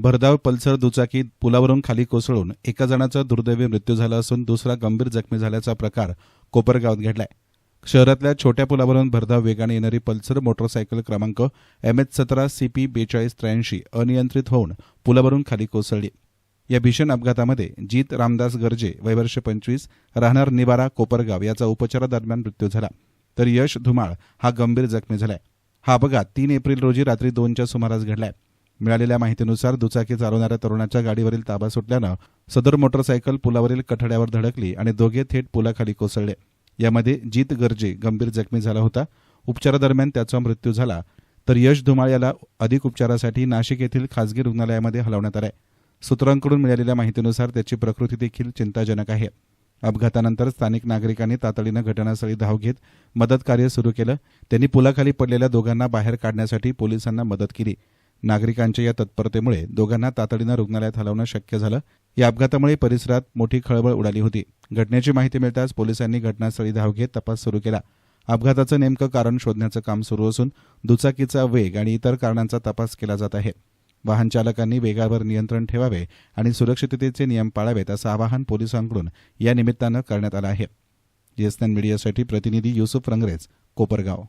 भरधाव पल्सर दुचाकी पुलावरून खाली कोसळून एका जणाचा दुर्दैवी मृत्यू झाला असून दुसरा गंभीर जखमी झाल्याचा प्रकार कोपरगावात घडलाय. शहरातल्या छोट्या पुलावरून भरधाव वेगाने येणारी पल्सर मोटरसायकल क्रमांक एम एच सतरा सीपी बेचाळीस त्र्याऐंशी अनियंत्रित होऊन पुलावरून खाली कोसळली. या भीषण अपघातामध्ये जीत रामदास गर्जे वयवर्ष पंचवीस राहणार निवारा कोपरगाव याचा उपचारादरम्यान मृत्यू झाला. तर यश धुमाळ हा गंभीर जखमी झालाय. हा अपघात तीन एप्रिल रोजी रात्री दोनच्या सुमारास घडलाय. मिळालेल्या माहितीनुसार दुचाकी चालवणाऱ्या तरुणाच्या गाडीवरील ताबा सुटल्यानं सदर मोटरसायकल पुलावरील कठड्यावर धडकली आणि दोघे थेट पुलाखाली कोसळले. यामध्ये जीत गर्जे गंभीर जखमी झाला होता. उपचारादरम्यान त्याचा मृत्यू झाला तर यश धुमाळ याला अधिक उपचारासाठी नाशिक येथील खासगी रुग्णालयामध्ये हलवण्यात आलंय. सूत्रांकडून मिळालेल्या माहितीनुसार त्याची प्रकृती देखील चिंताजनक आहे. अपघातानंतर स्थानिक नागरिकांनी तातडीनं घटनास्थळी धाव घेत मदत कार्य सुरू केलं. त्यांनी पुलाखाली पडलेल्या दोघांना बाहेर काढण्यासाठी पोलिसांना मदत केली. नागरिकांच्या या तत्परतेमुळे दोघांना तातडीनं रुग्णालयात हलवणं शक्य झालं. या अपघातामुळे परिसरात मोठी खळबळ उडाली होती. घटनेची माहिती मिळताच पोलिसांनी घटनास्थळी धाव घेत तपास सुरू केला. अपघाताचं नेमकं कारण शोधण्याचं काम सुरू असून दुचाकीचा वेग आणि इतर कारणांचा तपास केला जात आहे. वाहन चालकांनी वेगावर नियंत्रण ठेवावे आणि सुरक्षिततेचे नियम पाळावेत असं आवाहन पोलिसांकडून या निमित्तानं करण्यात आलं आहे. जीएसएन मीडियासाठी प्रतिनिधी युसुफ रंगरेज कोपरगाव.